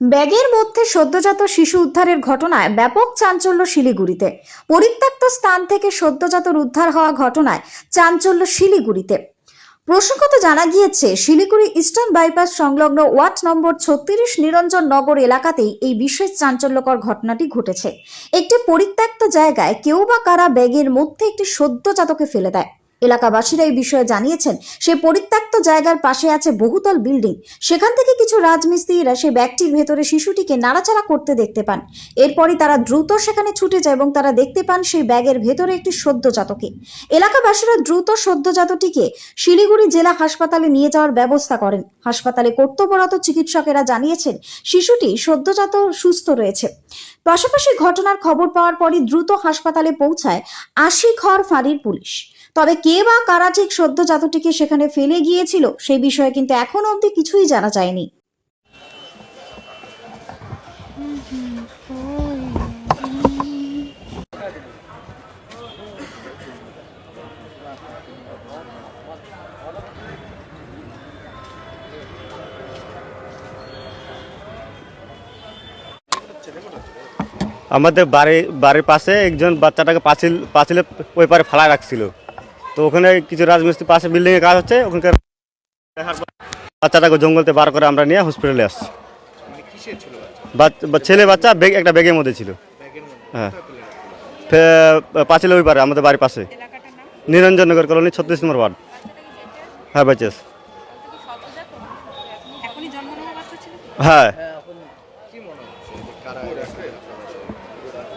ব্যাগের মধ্যে সদ্যজাত শিশু উদ্ধারের ঘটনায় ব্যাপক চাঞ্চল্য শিলিগুড়িতে। পরিত্যক্ত স্থান থেকে সদ্যজাতর উদ্ধার হওয়া ঘটনায় চাঞ্চল্য শিলিগুড়িতে। প্রসঙ্গত জানা গিয়েছে, শিলিগুড়ি ইস্টার্ন বাইপাস সংলগ্ন ওয়ার্ড নম্বর ছত্রিশ নিরঞ্জন নগর এলাকাতেই এই বিশেষ চাঞ্চল্যকর ঘটনাটি ঘটেছে। একটি পরিত্যক্ত জায়গায় কেউ বা কারা ব্যাগের মধ্যে একটি সদ্যজাতকে ফেলে দেয়। এলাকাবাসীরা এই বিষয়ে জানিয়েছেন সেই পরিত্যক্ত জায়গার পাশে আছে বহুতল বিল্ডিং। সেখান থেকে কিছু রাজমিস্ত্রিরা সেই ব্যাগটির ভেতরে শিশুটিকে নাড়াচাড়া করতে দেখতে পান। এরপরই তারা দ্রুত সেখানে ছুটে যায় এবং তারা দেখতে পান সেই ব্যাগের ভেতরে একটি সদ্যজাতকে এলাকাবাসীরা দ্রুত সদ্যজাতটিকে শিলিগুড়ি জেলা হাসপাতালে নিয়ে যাওয়ার ব্যবস্থা করেন। হাসপাতালে কর্তব্যরত চিকিৎসকেরা জানিয়েছেন, শিশুটি সদ্যজাত সুস্থ রয়েছে। পাশাপাশি ঘটনার খবর পাওয়ার পরই দ্রুত হাসপাতালে পৌঁছায় আশি ঘর ফাঁড়ির পুলিশ। তবে কে বা কারা ঠিক সদ্যজাতটিকে সেখানে ফেলে গিয়েছিল সেই বিষয়ে কিন্তু এখনও অবধি কিছুই জানা যায়নি। আমাদের বাড়ি বাড়ির পাশে একজন বাচ্চাটাকে পাঁচিল পাঁচিলে ওই পারে ফালায় রাখছিল। তো ওখানে কিছু রাজমিস্ত্রি পাশে বিল্ডিংয়ে কাজ হচ্ছে ওখানকার বাচ্চাটাকে জঙ্গলতে বার করে আমরা নিয়ে হসপিটালে আসছি। ছেলে বাচ্চা ব্যাগ একটা ব্যাগের মধ্যে ছিল। হ্যাঁ। পাঁচিলে ওই পারে আমাদের বাড়ির পাশে। নিরঞ্জননগর কলোনি ছত্রিশ নম্বর ওয়ার্ড। হ্যাঁ বাচ্চাস ছিল হ্যাঁ।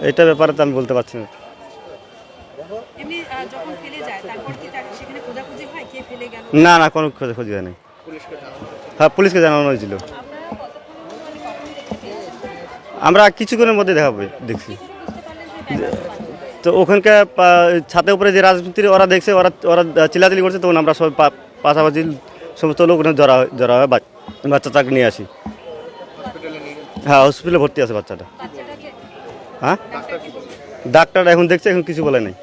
এটা ব্যাপারে তো আমি বলতে পারছি না। এমনি যখন ফেলে যায় তারপর কি তার সেখানে খোঁজাখুঁজি হয় কে ফেলে গেল? না না কোনো খোঁজ খোঁজ হয়নি হ্যাঁ পুলিশকে জানানো হয়েছিল। আমরা কিছুক্ষণের মধ্যে দেখাবো দেখছি। তো ওখানকার ছাদের উপরে যে রাজমিস্ত্রি ওরা দেখছে ওরা ওরা চিলাচিলি করছে তখন আমরা সব পা- পাশাপাশি সমস্ত লোক ওখানে জড়া হয়- জড়া হয় বাচ- বাচ্চাটাকে নিয়ে আসি। হ্যাঁ হসপিটালে ভর্তি আছে বাচ্চাটা। হ্যাঁ? ডাক্তার এখন দেখছে এখন কিছু বলে নাই।